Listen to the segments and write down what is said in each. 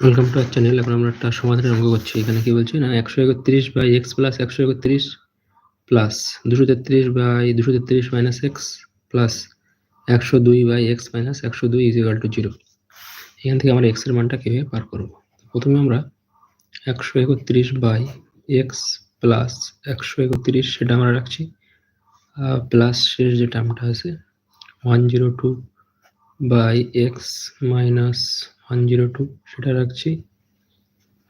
Welcome to R channel এখন আমরা একটা সমাধানের অঙ্ক করছি। এখানে কি বলছি না? একশো একত্রিশ বাই এক্স প্লাস একশো একত্রিশ প্লাস দুশো তেত্রিশ বাই দুশো তেত্রিশ মাইনাস এক্স প্লাস একশো দুই বাই এক্স মাইনাস একশো দুই ইজ ইকাল টু জিরো এখান থেকে আমরা এক্সের মানটা কীভাবে পার করব? প্রথমে আমরা একশো একত্রিশ বাই এক্স প্লাস একশো একত্রিশ সেটা আমরা রাখছি। প্লাস শেষ যে টার্মটা আছে one zero two by x minus one zero two সেটা রাখছি।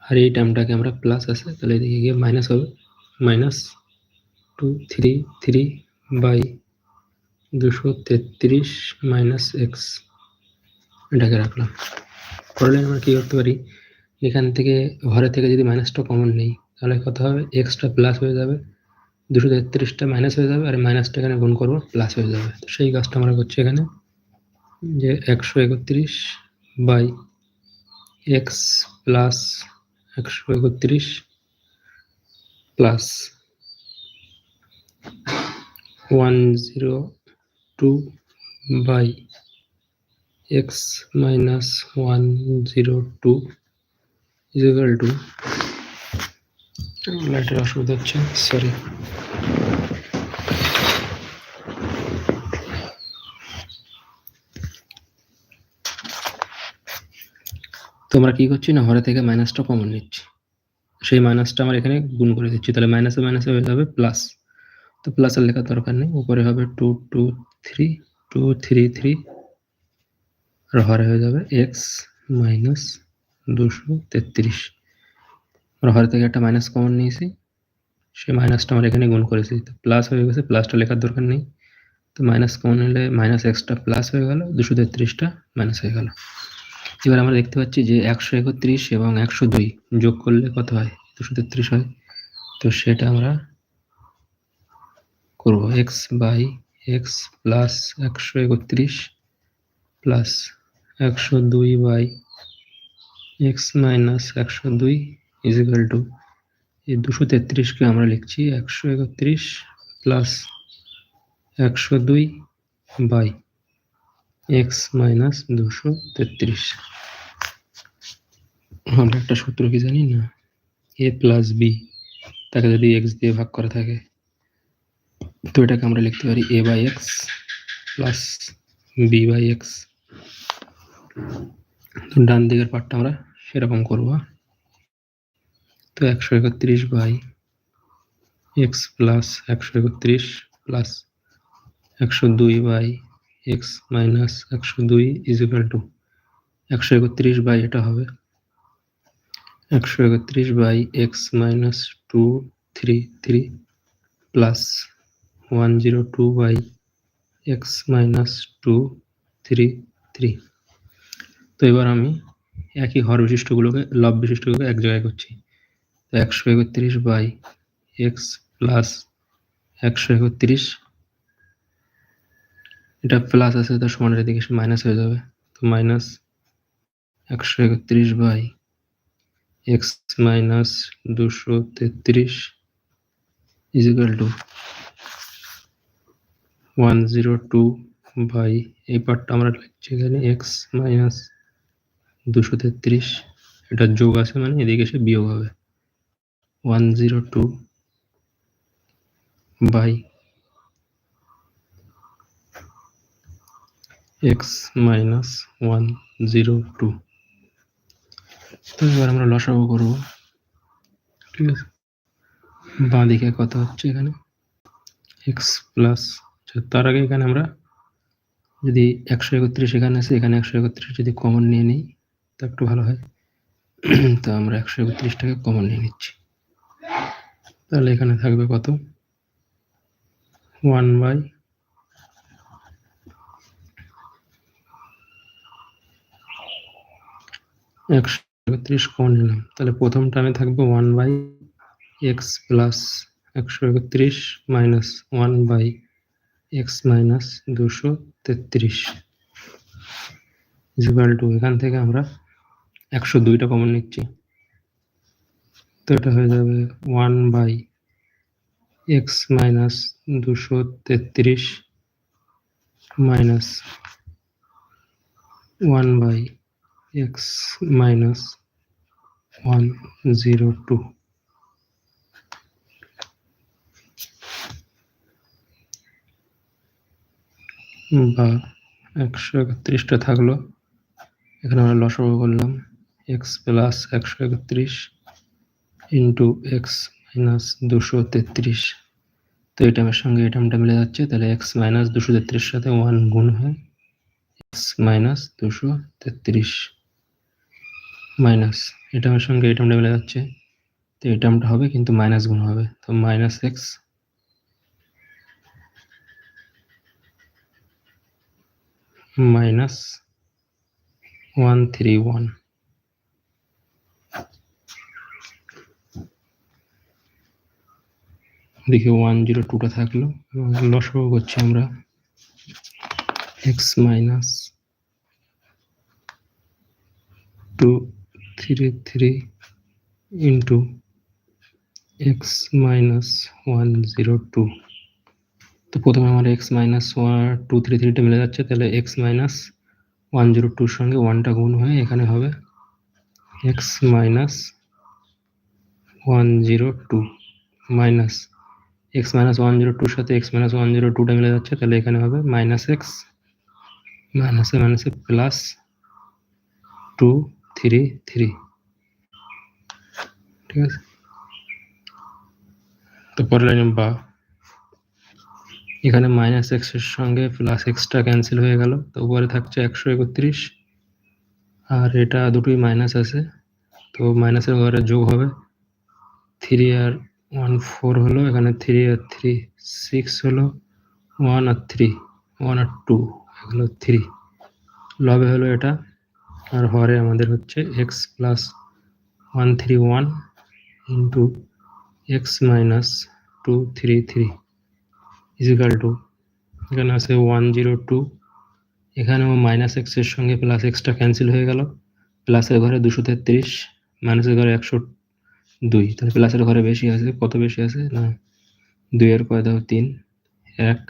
আর এই টার্মটাকে আমরা প্লাস আছে, তাহলে এদিকে গিয়ে মাইনাস হবে। Minus two three three by দুশো তেত্রিশ মাইনাস এক্স এটাকে রাখলাম। লাইন আমরা কী করতে পারি? এখান থেকে ঘরে থেকে যদি মাইনাসটা কমন নেই, তাহলে কত হবে? এক্সটা প্লাস হয়ে যাবে। দুশো তেত্রিশটা মাইনাস হয়ে যাবে, আর মাইনাসটা এখানে গুণ করব প্লাস হয়ে যাবে। তো সেই কাজটা আমরা করছি এখানে। যে একশো একত্রিশ বাই এক্স প্লাস একশো একত্রিশ plus one zero two by x minus one zero two is equal to লাইটের অসুবিধা হচ্ছে সরি আমরা কি করছি না, হরে থেকে মাইনাসটা কমন নিচ্ছি? সেই মাইনাসটা আমরা এখানে গুণ করে দিচ্ছি। তাহলে মাইনাসে মাইনাসে হয়ে যাবে প্লাস তো প্লাস প্লাসের লেখার দরকার নেই। উপরে হবে two two three two three three আর হরে হয়ে যাবে এক্স মাইনাস দুশো তেত্রিশ। আমরা হরে থেকে একটা মাইনাস কমন নিয়েছি। সেই মাইনাসটা আমরা এখানে গুণ করেছি। তো প্লাস হয়ে গেছে প্লাসটা লেখার দরকার নেই। তো মাইনাস কমন নিলে মাইনাস এক্সটা প্লাস হয়ে গেল, দুশো তেত্রিশটা মাইনাস হয়ে গেল। এবার আমরা দেখতে পাচ্ছি যে একশো একত্রিশ এবং একশো দুই যোগ করলে কত হয়? দুশো তেত্রিশ হয়। তো সেটা আমরা করব। এক্স বাই এক্স প্লাস একশো একত্রিশ প্লাস একশো দুই বাই এক্স মাইনাস একশো দুই ইজিক্যাল টু এই দুশো তেত্রিশকে আমরা লিখছি একশো একত্রিশ প্লাস একশো দুই বাই এক্স মাইনাস দুশো তেত্রিশ। আমরা একটা সূত্র কি জানি না? এ প্লাস বি, তাকে যদি এক্স দিয়ে ভাগ করা থাকে, তো এটাকে আমরা লিখতে পারি A by x plus B by x. তো ডান দিকের পার্টটা আমরা সেরকম করব। তো একশো একত্রিশ বাই এক্স প্লাস একশো একত্রিশ প্লাস একশো দুই বাই এক্স মাইনাস একশো দুই ইজ ইকাল টু একশো একত্রিশ বাই এটা হবে। একশো একত্রিশ by x minus two three three plus one zero two by x minus two three three তো এবার আমি একই হর বিশিষ্টগুলোকে, লব বিশিষ্টগুলোকে এক জায়গায় করছি। একশো একত্রিশ বাই এক্স প্লাস একশো একত্রিশ এটা প্লাস আছে, তার সমানের দিকে মাইনাস হয়ে যাবে। তো মাইনাস একশো একত্রিশ বাই এক্স মাইনাস দুশো তেত্রিশ is equal to one zero two by, এই পার্টটা আমরা লিখছি এখানে এক্স মাইনাস দুশো তেত্রিশ। এটা যোগ আছে মানে এদিকে এসে বিয়োগ হবে। One zero two by x minus one zero two তো এবার আমরা লসাগু করব। ঠিক আছে? বাঁ দিকে কত হচ্ছে এখানে? এক্স প্লাস তার আগে এখানে আমরা যদি একশো একত্রিশ এখানে আছে, এখানে একশো একত্রিশ যদি কমন নিয়ে নিই, তা একটু ভালো হয়। তো আমরা একশো একত্রিশটাকে কমন নিয়ে নিচ্ছি। তাহলে এখানে থাকবে কত? ওয়ান বাই একশো একত্রিশ কমন নিলাম। তাহলে প্রথম টার্মে থাকবে ওয়ান বাই এক্স প্লাস একশো একত্রিশ minus one by x minus দুশো তেত্রিশ ইজিক্যাল টু এখান থেকে আমরা একশো দুইটা কমন নিচ্ছি। তো এটা হয়ে যাবে ওয়ান বাই এক্স মাইনাস দুশো তেত্রিশ minus one by x minus one zero two বা একশো একত্রিশটা থাকল। এখানে আমরা লসাগু করলাম। এক্স প্লাস একশো একত্রিশ ইন্টু এক্স মাইনাস দুশো তেত্রিশ। তো এই টার্মের সঙ্গে এই টার্মটা মিলে যাচ্ছে। তাহলে এক্স মাইনাস দুশো তেত্রিশ সাথে ওয়ান গুণ হয় এক্স মাইনাস দুশো তেত্রিশ। মাইনাস এই টার্মের সঙ্গে এই টার্মটা মিলে যাচ্ছে। তো এই টার্মটা হবে কিন্তু মাইনাস গুণ হবে। তো minus x minus one three one দেখি ওয়ান জিরো টুটা থাকল। এবং লসও করছি আমরা। X minus two three three into x minus one zero two তো প্রথমে আমার x minus one two three থ্রিটা মিলে যাচ্ছে, তাহলে এক্স মাইনাস ওয়ান জিরো টুর সঙ্গে ওয়ানটা গুণ হয়ে এখানে হবে x minus one zero two minus x minus one zero টুর সাথে এক্স মাইনাস ওয়ান জিরো টুটা মিলে যাচ্ছে, তাহলে এখানে হবে মাইনাস এক্স মাইনাসে মাইনাসে প্লাস টু থ্রি থ্রি ঠিক আছে? তো পরের লাইনে বা এখানে মাইনাস এক্সের সঙ্গে প্লাস এক্সটা ক্যান্সেল হয়ে গেল, তো উপরে থাকছে একশো একত্রিশ, আর এটা দুটোই মাইনাস আছে, তো মাইনাসের ঘরে যোগ হবে। থ্রি আর ওয়ান ফোর হলো, এখানে থ্রি আর থ্রি সিক্স হলো ওয়ান আর থ্রি ওয়ান আর টু এগুলো থ্রি লবে হলো এটা। আর হরে আমাদের হচ্ছে x plus one three one into x minus two three three is equal to এখানে আছে ওয়ান জিরো টু এখানেও মাইনাস এক্সের সঙ্গে প্লাস এক্সটা ক্যান্সেল হয়ে গেল প্লাসের ঘরে দুশো তেত্রিশ মাইনাসের ঘরে একশো দুই, তাহলে প্লাসের ঘরে বেশি আছে, কত বেশি আছে? না দুইয়ের কয় দাও তিন, এক,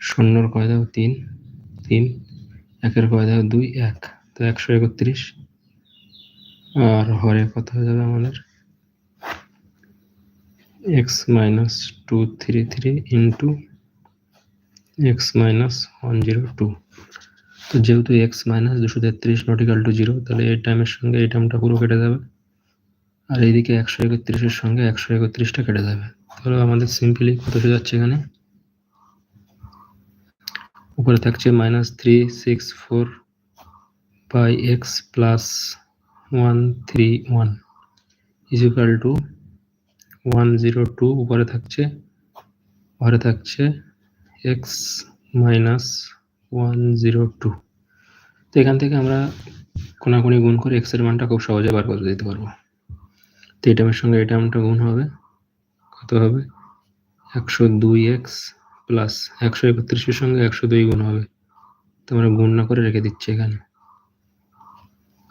শূন্যর কয় দাও তিন তিন, একের কয় দাও দুই, এক। তো একশো একত্রিশ। আর হরে কত হয়ে যাবে আমাদের? X minus two three three into x minus one zero two তো যেহেতু এক্স মাইনাস দুশো তেত্রিশ নটিক্যাল টু জিরো তাহলে এই টাইমের সঙ্গে এই টাইমটা পুরো কেটে যাবে। আর এইদিকে একশো একত্রিশের সঙ্গে একশো একত্রিশটা কেটে যাবে। তাহলে আমাদের সিম্পলি কত হয়ে যাচ্ছে এখানে? উপরে থাকছে minus three six four one three one is equal to one zero two উপরে থাকছে ঘরে থাকছে x minus one zero two তো এখান থেকে আমরা কোনাকুনি গুণ করে এক্সের মানটা খুব সহজে বার করে দিতে পারব। তো এই টার্মের সঙ্গে এই টার্মটা গুণ হবে। কত হবে? একশো দুই এক্স প্লাস একশো একত্রিশের সঙ্গে একশো দুই গুণ হবে। তো আমরা গুণ না করে রেখে দিচ্ছি এখানে।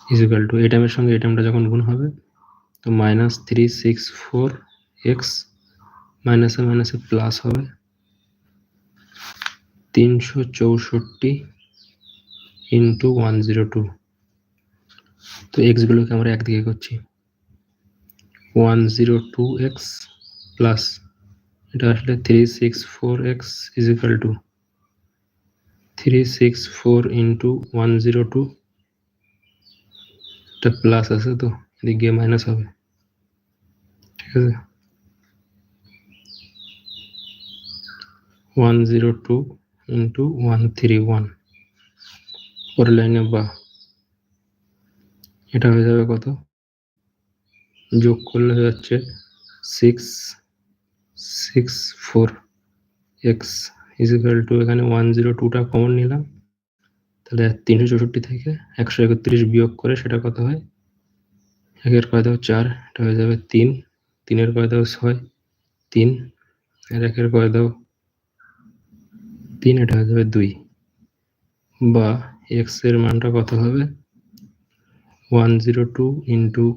ইজিক্যাল টু এই টার্মের সঙ্গে এই টার্মটা যখন গুণ হবে, তো minus three six four x মাইনাসে মাইনাসে প্লাস হবে তিনশো চৌষট্টি ইন্টু ওয়ান জিরো টু তো এক্সগুলোকে আমরা একদিকে করছি। One zero two x plus এটা আসলে three six four x is equal to three six four one zero two এটা প্লাস আছে তো এদিক মাইনাস হবে। ঠিক আছে? One zero two into one three one পরের লাইনে বা। এটা হয়ে যাবে কত? যোগ করলে হয়ে যাচ্ছে six six four x is equal to এখানে ওয়ান জিরো টুটা কমন নিলাম। তাহলে তিনশো চৌষট্টি থেকে একশো একত্রিশ বিয়োগ করে সেটা কত হয়? একের কয় দাও চার, এটা হয়ে যাবে তিন, তিনের কয় দাও ছয়, তিন, আর একের কয় দাও তিন, এটা হয়ে যাবে দুই। বা এক্সের মানটা কত হবে? One zero two into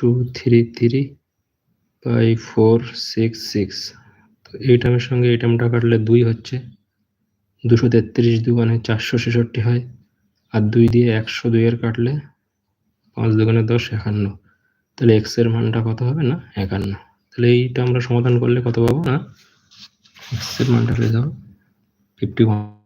two three three by four six six তো এই টার্মের সঙ্গে এই টার্মটা কাটলে দুই হচ্ছে। দুশো তেত্রিশ দু মানে চারশো ছেষট্টি হয়, আর দুই দিয়ে একশো দুইয়ের কাটলে পাঁচ দোকানে দশ, একান্ন। তাহলে এক্সের মানটা কত হবে না? একান্ন। তাহলে এইটা আমরা সমাধান করলে কত পাবো না? এক্সের মানটা পেয়ে যাব ফিফটি ওয়ান